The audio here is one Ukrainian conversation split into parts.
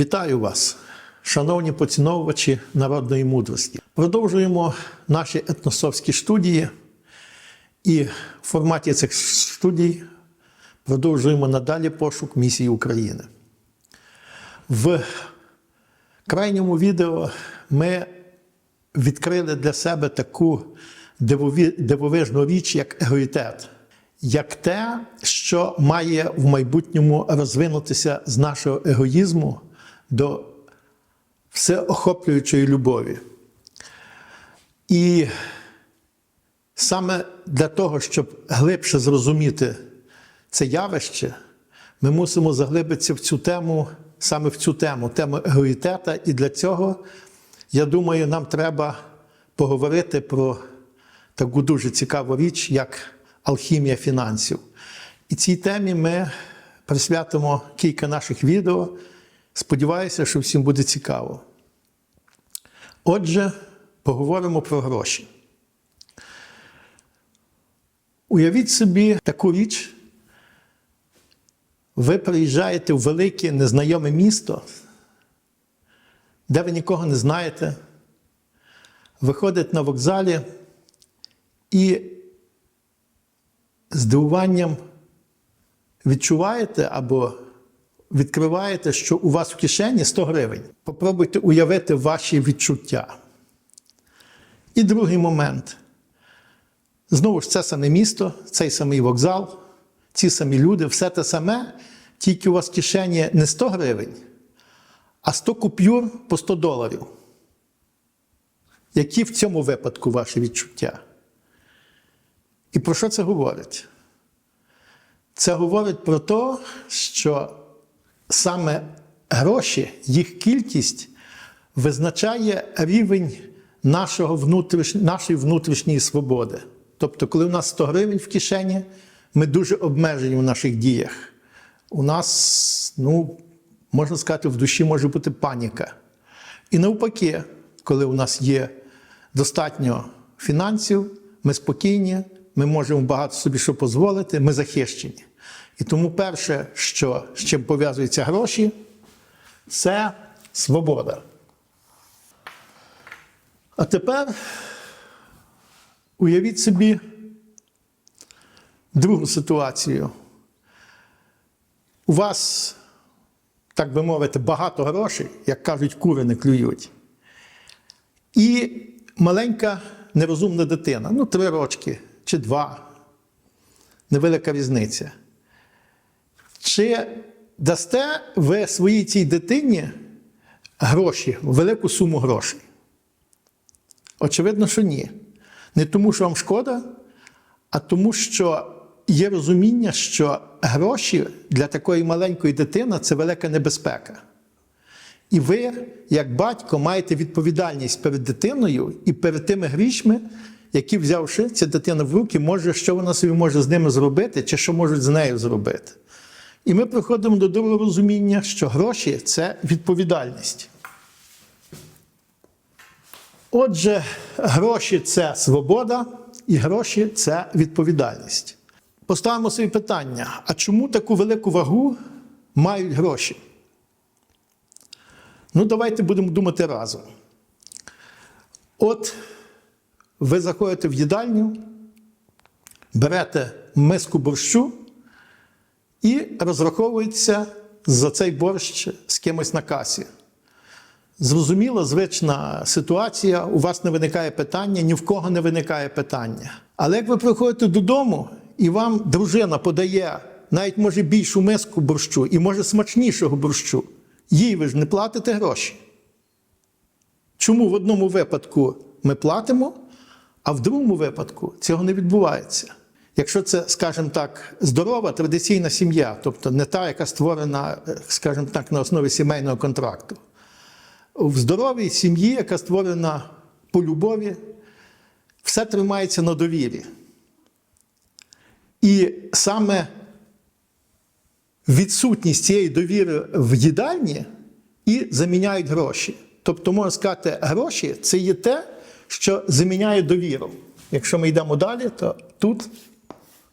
Вітаю вас, шановні поціновувачі народної мудрості. Продовжуємо наші етносовські студії, і в форматі цих студій продовжуємо надалі пошук місії України. В крайньому відео ми відкрили для себе таку дивовижну річ, як егоїтет, як те, що має в майбутньому розвинутися з нашого егоїзму до всеохоплюючої любові. І саме для того, щоб глибше зрозуміти це явище, ми мусимо заглибитися в цю тему, саме в цю тему, тему егоїтета. І для цього, я думаю, нам треба поговорити про таку дуже цікаву річ, як алхімія фінансів. І цій темі ми присвятимо кілька наших відео. Сподіваюся, що всім буде цікаво. Отже, поговоримо про гроші. Уявіть собі таку річ. Ви приїжджаєте в велике незнайоме місто, де ви нікого не знаєте, виходите на вокзалі і здивуванням відчуваєте або відкриваєте, що у вас в кишені 100 гривень. Попробуйте уявити ваші відчуття. І другий момент. Знову ж це саме місто, цей самий вокзал, ці самі люди, все те саме, тільки у вас в кишені не 100 гривень, а 100 купюр по 100 доларів. Які в цьому випадку ваші відчуття? І про що це говорить? Це говорить про те, що саме гроші, їх кількість визначає рівень нашого внутріш... нашої внутрішньої свободи. Тобто, коли у нас 100 гривень в кишені, ми дуже обмежені в наших діях. У нас, ну, можна сказати, в душі може бути паніка. І навпаки, коли у нас є достатньо фінансів, ми спокійні, ми можемо багато собі що дозволити, ми захищені. І тому перше, що, з чим пов'язуються гроші, це свобода. А тепер уявіть собі другу ситуацію. У вас, так би мовити, багато грошей, як кажуть, кури не клюють. І маленька нерозумна дитина, ну, три рочки чи два. Невелика різниця. Чи дасте ви своїй цій дитині гроші, велику суму грошей? Очевидно, що ні. Не тому, що вам шкода, а тому, що є розуміння, що гроші для такої маленької дитини це велика небезпека. І ви, як батько, маєте відповідальність перед дитиною і перед тими грішми, які, взявши ця дитина в руки, може, що вона собі може з ними зробити, чи що можуть з нею зробити. І ми приходимо до другого розуміння, що гроші це відповідальність. Отже, гроші це свобода, і гроші це відповідальність. Поставимо собі питання: а чому таку велику вагу мають гроші? Ну, давайте будемо думати разом. От ви заходите в їдальню, берете миску борщу і розраховуєтеся за цей борщ з кимось на касі. Зрозуміла, звична ситуація, у вас не виникає питання, ні в кого не виникає питання. Але як ви приходите додому, і вам дружина подає навіть може більшу миску борщу і може смачнішого борщу, їй ви ж не платите гроші. Чому в одному випадку ми платимо, а в другому випадку цього не відбувається? Якщо це, скажімо так, здорова традиційна сім'я, тобто не та, яка створена, е, скажімо так, на основі сімейного контракту. В здоровій сім'ї, яка створена по любові, все тримається на довірі. І саме відсутність цієї довіри в їдальні і заміняють гроші. Тобто, можна сказати, гроші це є те, що заміняє довіру. Якщо ми йдемо далі, то тут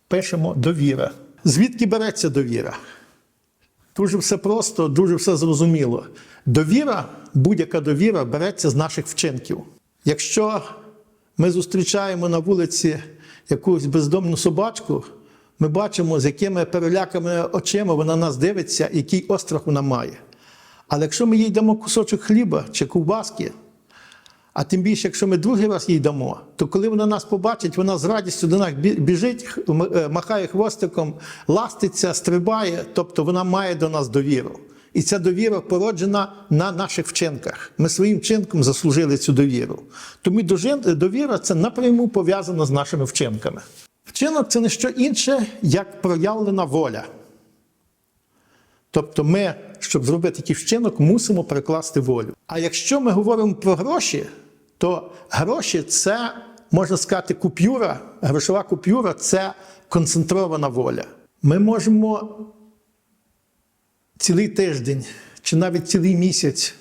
пишемо довіра. Звідки береться довіра? Дуже все просто, дуже все зрозуміло. Довіра, будь-яка довіра береться з наших вчинків. Якщо ми зустрічаємо на вулиці якусь бездомну собачку, ми бачимо, з якими переляками очима вона нас дивиться, який острах вона має. Але якщо ми їй дамо кусочок хліба чи ковбаски, а тим більше, якщо ми другий раз їй дамо, то коли вона нас побачить, вона з радістю до нас біжить, е, махає хвостиком, ластиться, стрибає, тобто вона має до нас довіру. І ця довіра породжена на наших вчинках. Ми своїм вчинком заслужили цю довіру. Тому довіра це напряму пов'язана з нашими вчинками. Вчинок це не що інше, як проявлена воля. Тобто ми, щоб зробити такий вчинок, мусимо перекласти волю. А якщо ми говоримо про гроші, то гроші це, можна сказати, купюра, грошова купюра це концентрована воля. Ми можемо цілий тиждень чи навіть цілий місяць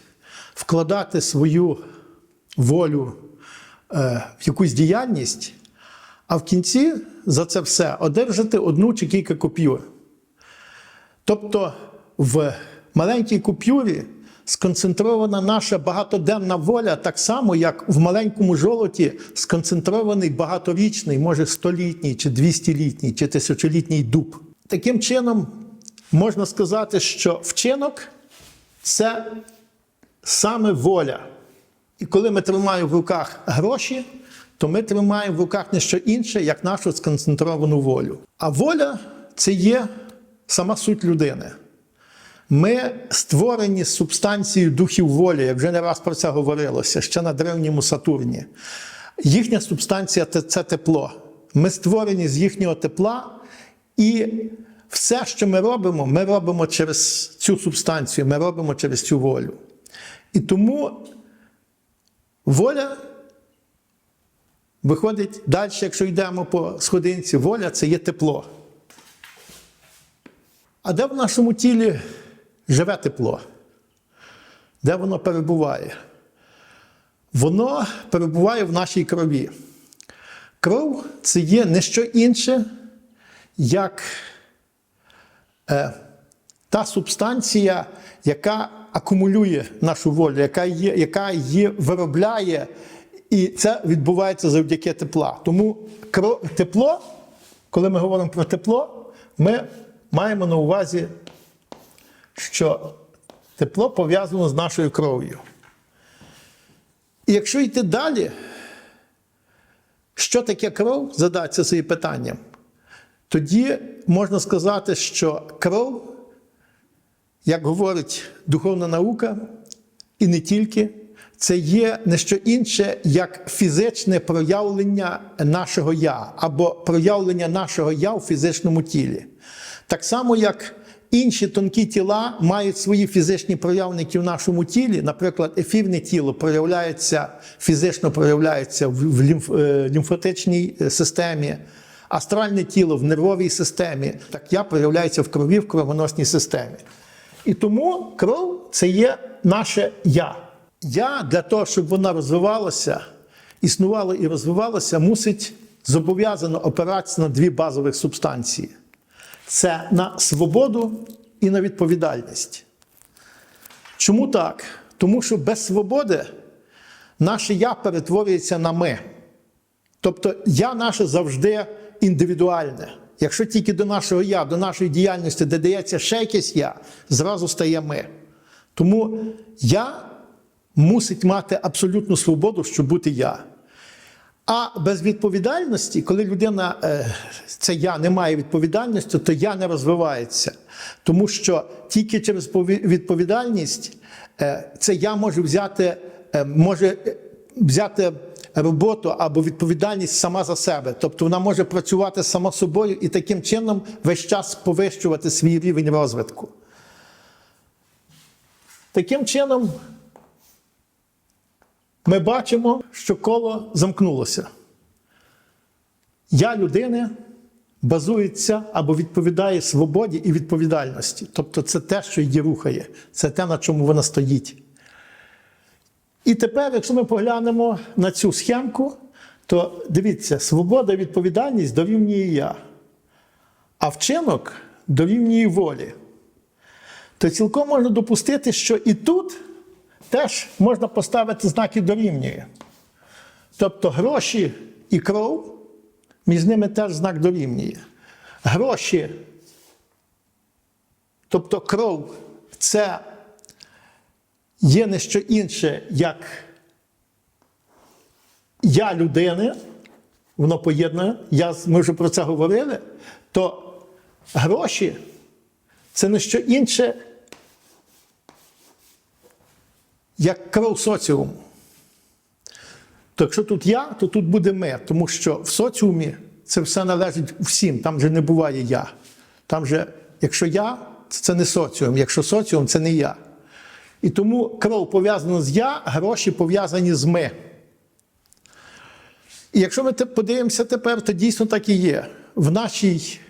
вкладати свою волю е, в якусь діяльність, а в кінці за це все одержати одну чи кілька купюр. Тобто в маленькій купюрі сконцентрована наша багатоденна воля, так само, як в маленькому жолоті сконцентрований багаторічний, може столітній, чи двістілітній, чи тисячолітній дуб. Таким чином, можна сказати, що вчинок це саме воля. І коли ми тримаємо в руках гроші, то ми тримаємо в руках не що інше, як нашу сконцентровану волю. А воля це є сама суть людини. Ми створені субстанцією духів волі, як вже не раз про це говорилося, ще на древньому Сатурні. Їхня субстанція це тепло. Ми створені з їхнього тепла, і все, що ми робимо, ми робимо через цю субстанцію, ми робимо через цю волю. І тому воля виходить далі, якщо йдемо по сходинці, воля це є тепло. А де в нашому тілі живе тепло? Де воно перебуває? Воно перебуває в нашій крові. Кров це є не що інше, як е, та субстанція, яка акумулює нашу волю, яка, є, яка її виробляє, і це відбувається завдяки тепла. Тому кров, тепло, коли ми говоримо про тепло, ми маємо на увазі, що тепло пов'язано з нашою кров'ю. І якщо йти далі, що таке кров, задатися собі питанням, тоді можна сказати, що кров, як говорить духовна наука, і не тільки, це є не що інше, як фізичне проявлення нашого я, або проявлення нашого я в фізичному тілі. Так само, як інші тонкі тіла мають свої фізичні проявники в нашому тілі, наприклад, ефірне тіло проявляється, фізично проявляється в е, лімфатичній е, системі, астральне тіло в нервовій системі, так я проявляється в крові, в кровоносній системі. І тому кров це є наше я. Я для того, щоб вона розвивалася, існувала і розвивалася, мусить зобов'язано опиратися на дві базових субстанції: це на свободу і на відповідальність. Чому так? Тому що без свободи наше я перетворюється на ми. Тобто я наше завжди індивідуальне. Якщо тільки до нашого я, до нашої діяльності додається ще якесь я, зразу стає ми. Тому я мусить мати абсолютну свободу, щоб бути я. А без відповідальності, коли людина, е, це я не має відповідальності, то я не розвивається. Тому що тільки через відповідальність е, це я може взяти, е, може взяти роботу або відповідальність сама за себе. Тобто вона може працювати сама собою і таким чином весь час повищувати свій рівень розвитку. Таким чином, ми бачимо, що коло замкнулося. Я людини базується або відповідає свободі і відповідальності. Тобто це те, що її рухає, це те, на чому вона стоїть. І тепер, якщо ми поглянемо на цю схемку, то дивіться, свобода і відповідальність дорівнює я, а вчинок дорівнює волі. то цілком можна допустити, що і тут теж можна поставити знаки дорівнює. Тобто гроші і кров, між ними теж знак дорівнює. Гроші, тобто кров, це є не що інше, як я людини, воно поєднує, я, ми вже про це говорили, то гроші це не що інше, як кров соціуму. То якщо тут я, то тут буде ми, тому що в соціумі це все належить всім, там же не буває я. Там же, якщо я, то це не соціум, якщо соціум, це не я. І тому кров пов'язана з я, гроші пов'язані з ми. І якщо ми подивимося тепер, то дійсно так і є. В нашій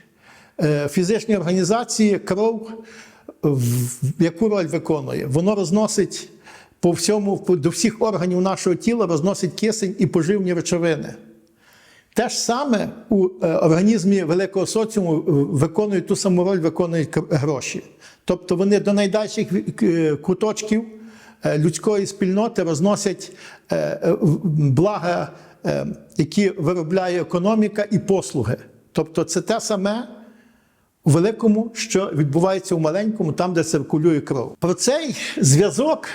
е, фізичній організації кров яку роль виконує? Воно розносить по всьому, до всіх органів нашого тіла, розносить кисень і поживні речовини. Те ж саме у е, організмі великого соціуму е, виконують ту саму роль, виконують гроші. Тобто вони до найдальших е, куточків людської спільноти розносять блага, які виробляє економіка і послуги. Тобто це те саме у великому, що відбувається у маленькому, там, де циркулює кров. Про цей зв'язок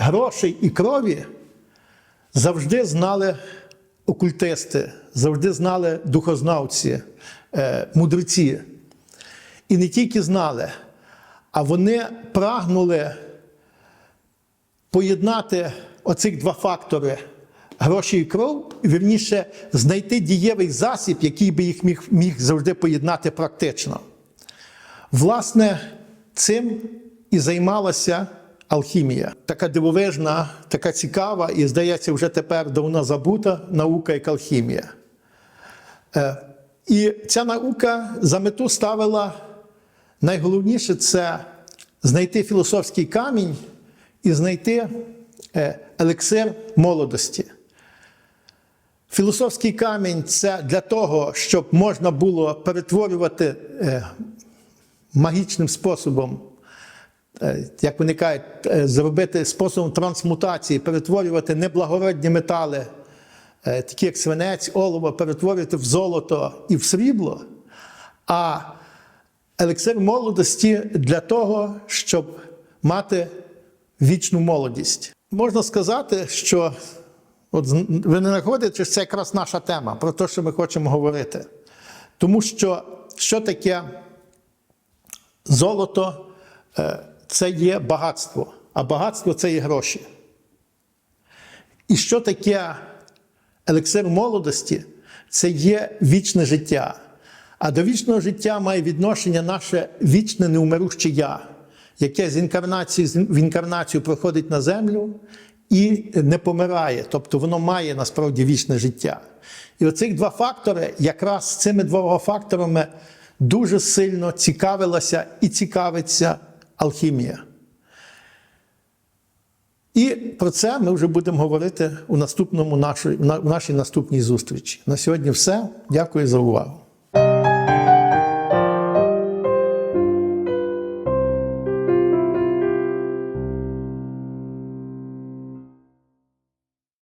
грошей і крові завжди знали окультисти, завжди знали духознавці, е, мудреці. І не тільки знали, а вони прагнули поєднати оцих два фактори гроші і кров, вірніше знайти дієвий засіб, який би їх міг, міг завжди поєднати практично. Власне, цим і займалася алхімія. Така дивовижна, така цікава і, здається, вже тепер давно забута наука як алхімія. Е, І ця наука за мету ставила найголовніше це знайти філософський камінь і знайти е, елексир молодості. Філософський камінь це для того, щоб можна було перетворювати е, магічним способом, як вони кажуть, е, зробити способом трансмутації, перетворювати неблагородні метали, е, такі як свинець, олово, перетворювати в золото і в срібло. А елексир молодості для того, щоб мати вічну молодість. Можна сказати, що от ви не знаходите, що це якраз наша тема про те, що ми хочемо говорити. Тому що що таке золото? Це є багатство, а багатство це є гроші. І що таке елексир молодості? Це є вічне життя. А до вічного життя має відношення наше вічне неумируще я, яке з інкарнації в інкарнацію проходить на землю і не помирає. Тобто воно має насправді вічне життя. І оцих два фактори, якраз цими двома факторами дуже сильно цікавилася і цікавиться алхімія. І про це ми вже будемо говорити у наступному нашій, в нашій наступній зустрічі. На сьогодні все. Дякую за увагу.